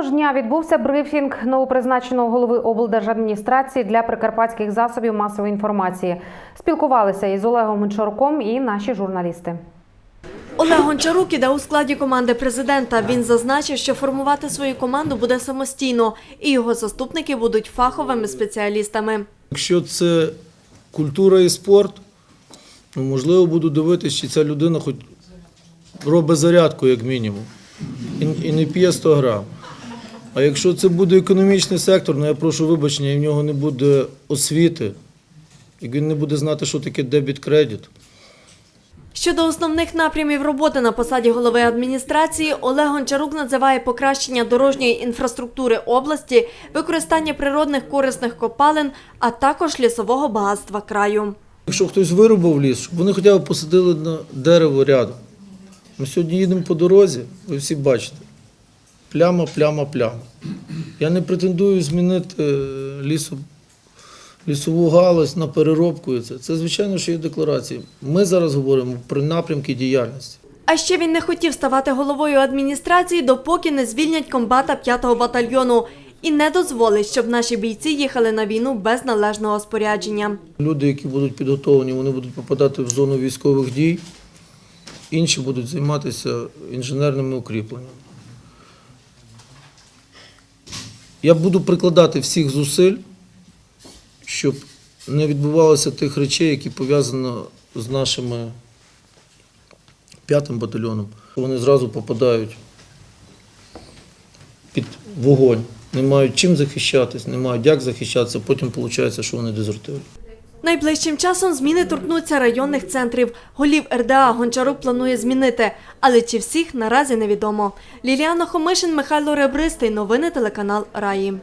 Того ж дня відбувся брифінг новопризначеного голови облдержадміністрації для прикарпатських засобів масової інформації. Спілкувалися із Олегом Гончаруком і наші журналісти. Олег Гончарук іде у складі команди президента. Він зазначив, що формувати свою команду буде самостійно, і його заступники будуть фаховими спеціалістами. Якщо це культура і спорт, ну, можливо, буду дивитися, чи ця людина хоч робить зарядку, як мінімум, і, і не п'є 100 грам. А якщо це буде економічний сектор, ну я прошу вибачення, і в нього не буде освіти, як він не буде знати, що таке дебіт-кредит. Щодо основних напрямів роботи на посаді голови адміністрації, Олег Гончарук називає покращення дорожньої інфраструктури області, використання природних корисних копалин, а також лісового багатства краю. Якщо хтось вирубав ліс, щоб вони хоча б посадили на дерево рядом. Ми сьогодні їдемо по дорозі, ви всі бачите. Пляма, пляма, пляма. Я не претендую змінити е, лісу, лісову галузь на переробку. Це, це звичайно, що є декларації. Ми зараз говоримо про напрямки діяльності. А ще він не хотів ставати головою адміністрації, допоки не звільнять комбата 5-го батальйону і не дозволить, щоб наші бійці їхали на війну без належного спорядження. Люди, які будуть підготовлені, вони будуть попадати в зону військових дій, інші будуть займатися інженерними укріпленнями. Я буду прикладати всіх зусиль, щоб не відбувалося тих речей, які пов'язані з нашими п'ятим батальйоном. Вони зразу попадають під вогонь, не мають чим захищатись, не мають як захищатися, потім виходить, що вони дезертири. Найближчим часом зміни торкнуться районних центрів. Голів РДА Гончарук планує змінити, але чи всіх наразі невідомо. Ліліана Хомишин, Михайло Ребристий. Новини телеканал Раї.